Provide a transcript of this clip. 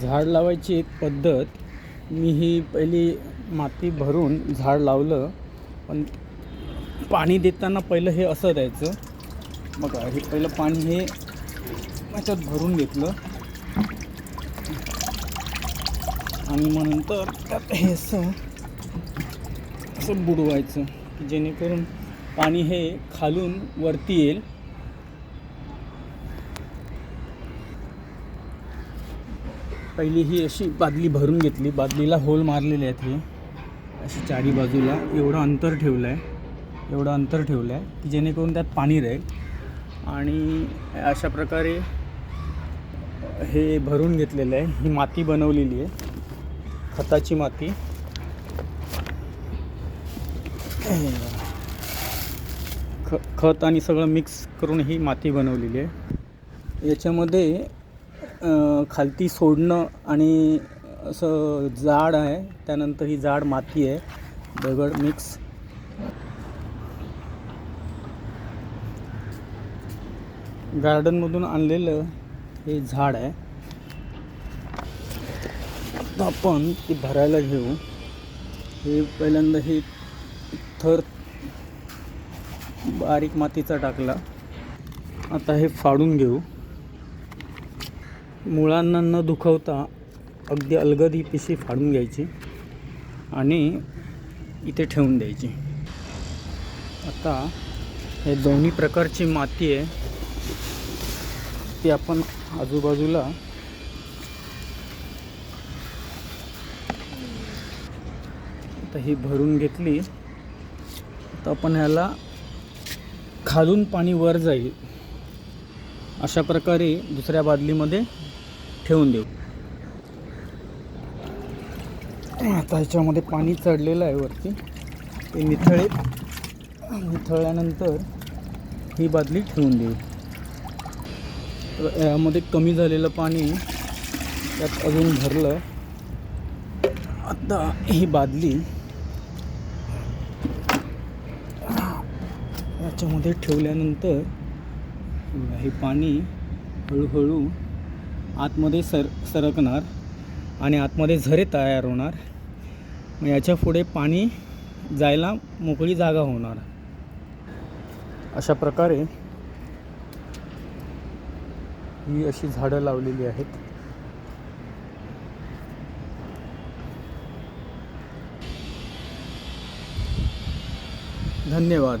झाड लावायची एक पद्धत. मी ही पहिली माती भरून झाड लावलं पण पाणी देताना पहिलं हे असं द्यायचं. बघा हे पहिलं पाणी हे याच्यात भरून घेतलं. आणि मग नंतर त्यात हे असं असं बुडवायचं की जेणेकरून पाणी हे खालून वरती येईल. पहिली ही अशी बादली भरून घेतली. बादलीला होल मारलेले आहेत हे. अशी चारी बाजूला एवढं अंतर ठेवलं आहे एवढं अंतर ठेवलं आहे की जेणेकरून त्यात पाणी राहील. आणि अशा प्रकारे हे भरून घेतलेलं आहे. ही माती बनवलेली आहे. खताची माती. ख खत आणि सगळं मिक्स करून ही माती बनवलेली आहे. याच्यामध्ये खालती सोडणं आणि असं जाड आहे त्यानंतर ही जाड माती आहे. दगड मिक्स गार्डनमधून आणलेलं हे झाड आहे. आपण ते भरायला घेऊ. हे पहिल्यांदा हे थर बारीक मातीचा टाकला. आता हे फाडून घेऊ. मुळांना न दुखवता अगदी अलगद ही पिशी फाडून घ्यायची आणि इथे ठेवून द्यायची. आता हे दोन्ही प्रकारची माती आहे ती आपण आजूबाजूला आता ही भरून घेतली. तर आपण ह्याला खालून पाणी वर जाईल. अशा प्रकारे दुसऱ्या बादलीमध्ये ठेवून देऊ. आता ह्याच्यामध्ये पाणी चढलेलं आहे वरती. ते निथळे निथळल्यानंतर ही बादली ठेवून देऊ. यामध्ये कमी झालेलं पाणी त्यात अजून भरलं. आता ही बादली याच्यामध्ये ठेवल्यानंतर हे पाणी हळूहळू आतमध्ये सर सरकणार आणि आतमध्ये झरे तयार होणार. मग याच्यापुढे पाणी जायला मोकळी जागा होणार. अशा प्रकारे ही अशी झाडं लावलेली आहेत. धन्यवाद.